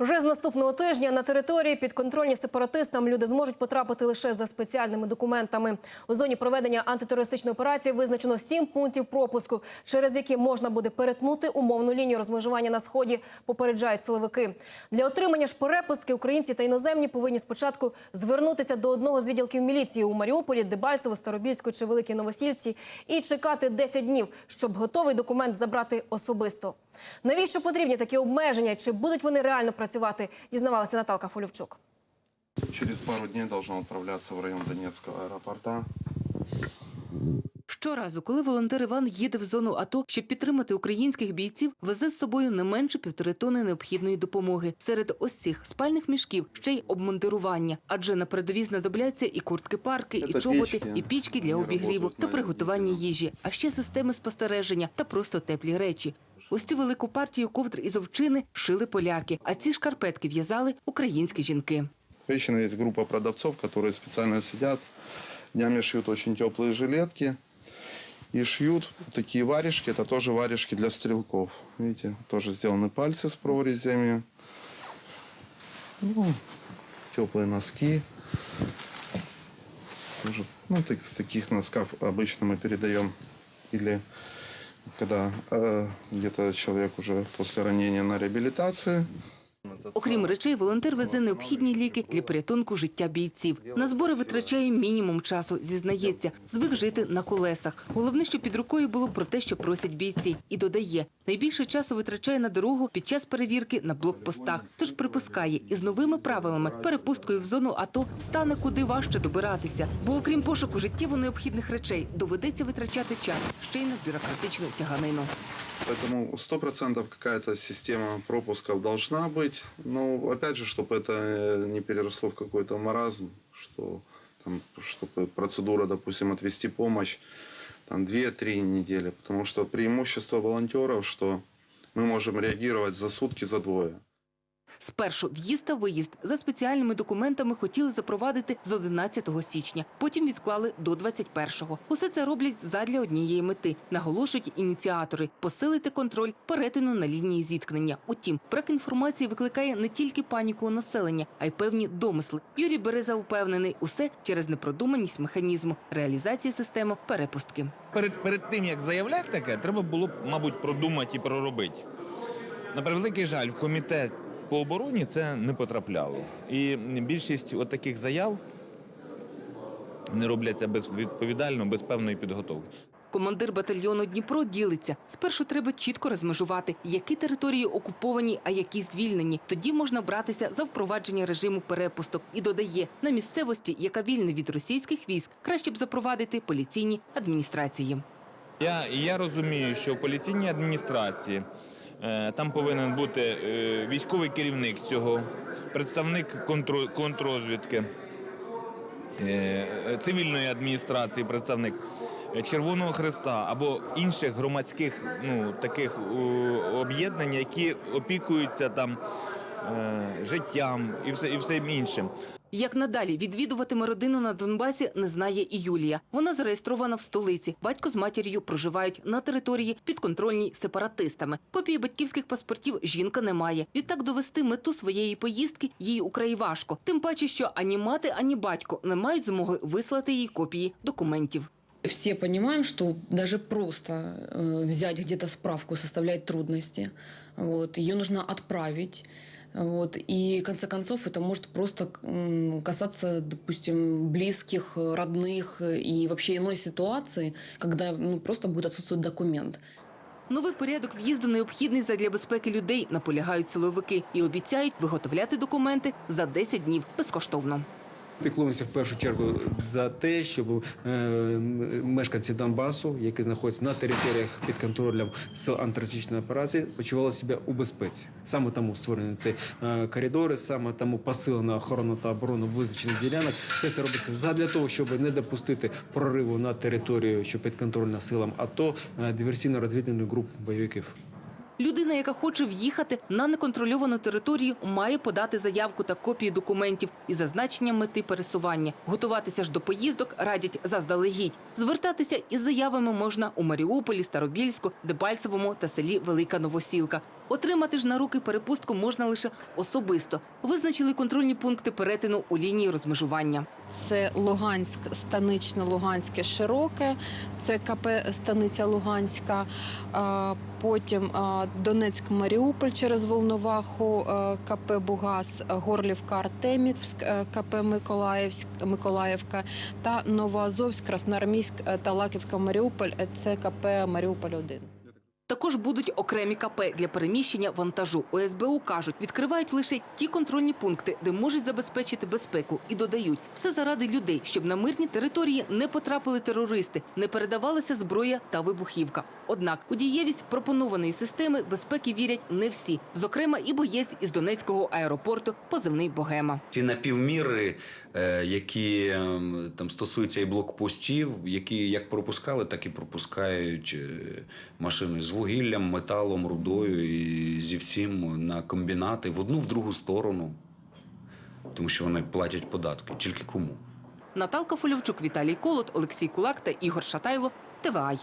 Вже з наступного тижня на території підконтрольні сепаратистам люди зможуть потрапити лише за спеціальними документами. У зоні проведення антитерористичної операції визначено сім пунктів пропуску, через які можна буде перетнути умовну лінію розмежування на сході. Попереджають силовики. Для отримання ж перепустки українці та іноземні повинні спочатку звернутися до одного з відділків міліції у Маріуполі, Дебальцево, Старобільську чи Великій Новосільці і чекати 10 днів, щоб готовий документ забрати особисто. Навіщо потрібні такі обмеження? Чи будуть вони реально працювати? Дізнавалася Наталка Фолівчук. Через пару дней должно отправляться в район Донецкого аэропорта. Щоразу, коли волонтер Іван їде в зону АТО, щоб підтримати українських бійців, везе з собою не менше півтори тони необхідної допомоги. Серед ось цих спальних мішків ще й обмундирування, адже на передовій знадобляться і куртки-парки, і чоботи, і пічки для обігріву та приготування їжі, а ще системи спостереження та просто теплі речі. Ось цю велику партію ковдр із овчини шили поляки, а ці шкарпетки в'язали українські жінки. Женщина есть группа продавцов, которые специально сидят, днями шьют очень теплые жилетки. И шьют такие варежки, это тоже варежки для стрелков. Видите, тоже сделаны пальцы с прорезями. Ну, теплые носки. Тоже, ну, так- в таких носках обычно мы передаем или когда э, где-то человек уже после ранения на реабилитации. Окрім речей, волонтер везе необхідні ліки для порятунку життя бійців. На збори витрачає мінімум часу, зізнається. Звик жити на колесах. Головне, що під рукою було про те, що просять бійці. І додає, найбільше часу витрачає на дорогу під час перевірки на блокпостах. Тож припускає, із новими правилами перепусткою в зону АТО стане куди важче добиратися. Бо окрім пошуку життєво необхідних речей, доведеться витрачати час ще й на бюрократичну тяганину. Поэтому 100% какая-то система пропусков должна быть. Но опять же, чтобы это э, не переросло в какой-то маразм, что там, чтобы процедура, допустим, отвести помощь там 2-3 недели. Потому что преимущество волонтеров, что мы можем реагировать за сутки, за двое. Спершу в'їзд та виїзд за спеціальними документами хотіли запровадити з 11 січня, потім відклали до 21-го. Усе це роблять задля однієї мети, наголошують ініціатори посилити контроль перетину на лінії зіткнення. Утім, брак інформації викликає не тільки паніку у населення, а й певні домисли. Юрій Береза впевнений, усе через непродуманість механізму реалізації системи перепустки. перед, перед тим, як заявляти таке, треба було мабуть, продумати і проробити. На превеликий жаль, в комітет по обороні це не потрапляло. І більшість от таких заяв вони робляться безвідповідально, без певної підготовки. Командир батальйону Дніпро ділиться. Спершу треба чітко розмежувати, які території окуповані, а які звільнені. Тоді можна братися за впровадження режиму перепусток. І додає, на місцевості, яка вільна від російських військ, краще б запровадити поліційні адміністрації. Я, я розумію, що в поліційній адміністрації там повинен бути е, військовий керівник цього, представник контррозвідки, е, цивільної адміністрації, представник е, Червоного Христа або інших громадських ну, таких е, об'єднань, які опікуються там е, життям і все, і все іншим. Як надалі відвідуватиме родину на Донбасі, не знає і Юлія. Вона зареєстрована в столиці. Батько з матір'ю проживають на території підконтрольній сепаратистами. Копії батьківських паспортів жінка не має. Відтак довести мету своєї поїздки їй украй важко. Тим паче, що ані мати, ані батько не мають змоги вислати їй копії документів. Все понимаем, что даже просто э, взять где-то справку составляет трудности. Вот, ее отправить. Вот, и в конце концов это может просто м, касаться, допустим, близких, э, родных э, и вообще иной ситуации, когда ну, просто будет отсутствовать документ. Новий порядок в'їзду необхідний задля безпеки людей, наполягають силовики і обіцяють виготовляти документи за 10 днів безкоштовно. Піклуємося в першу чергу за те, щоб е, мешканці Донбасу, які знаходяться на територіях під контролем сил антитерористичної операції, почували себе у безпеці. Саме тому створені ці е, коридори, саме тому посилена охорона та оборона визначених ділянок. Все це робиться задля того, щоб не допустити прориву на територію, що підконтрольна силам АТО е, диверсійно-розвідувальних груп бойовиків. Людина, яка хоче в'їхати на неконтрольовану територію, має подати заявку та копії документів із зазначенням мети пересування. Готуватися ж до поїздок радять заздалегідь. Звертатися із заявами можна у Маріуполі, Старобільську, Дебальцевому та селі Велика Новосілка. Отримати ж на руки перепустку можна лише особисто. Визначили контрольні пункти перетину у лінії розмежування. Це Луганськ, станично Луганське Широке, це КП Станиця Луганська. Потім Донецьк Маріуполь через Волноваху, КП Бугас, Горлівка Артемівськ, КП Миколаївськ, Миколаївка та Новоазовськ, Красноармійськ та Лаківка Маріуполь. е, Це КП Маріуполь 1 Також будуть окремі КП для переміщення вантажу. У СБУ кажуть, відкривають лише ті контрольні пункти, де можуть забезпечити безпеку, і додають все заради людей, щоб на мирні території не потрапили терористи, не передавалася зброя та вибухівка. Однак у дієвість пропонованої системи безпеки вірять не всі, зокрема і боєць із Донецького аеропорту позивний Богема. Ці напівміри, е, які ем, там стосуються і блокпостів, які як пропускали, так і пропускають е, машини з вугіллям, металом, рудою і зі всім на комбінати в одну в другу сторону, тому що вони платять податки. Тільки кому? Наталка Фольовчук, Віталій Колот, Олексій Кулак та Ігор Шатайло. ТВАЙ.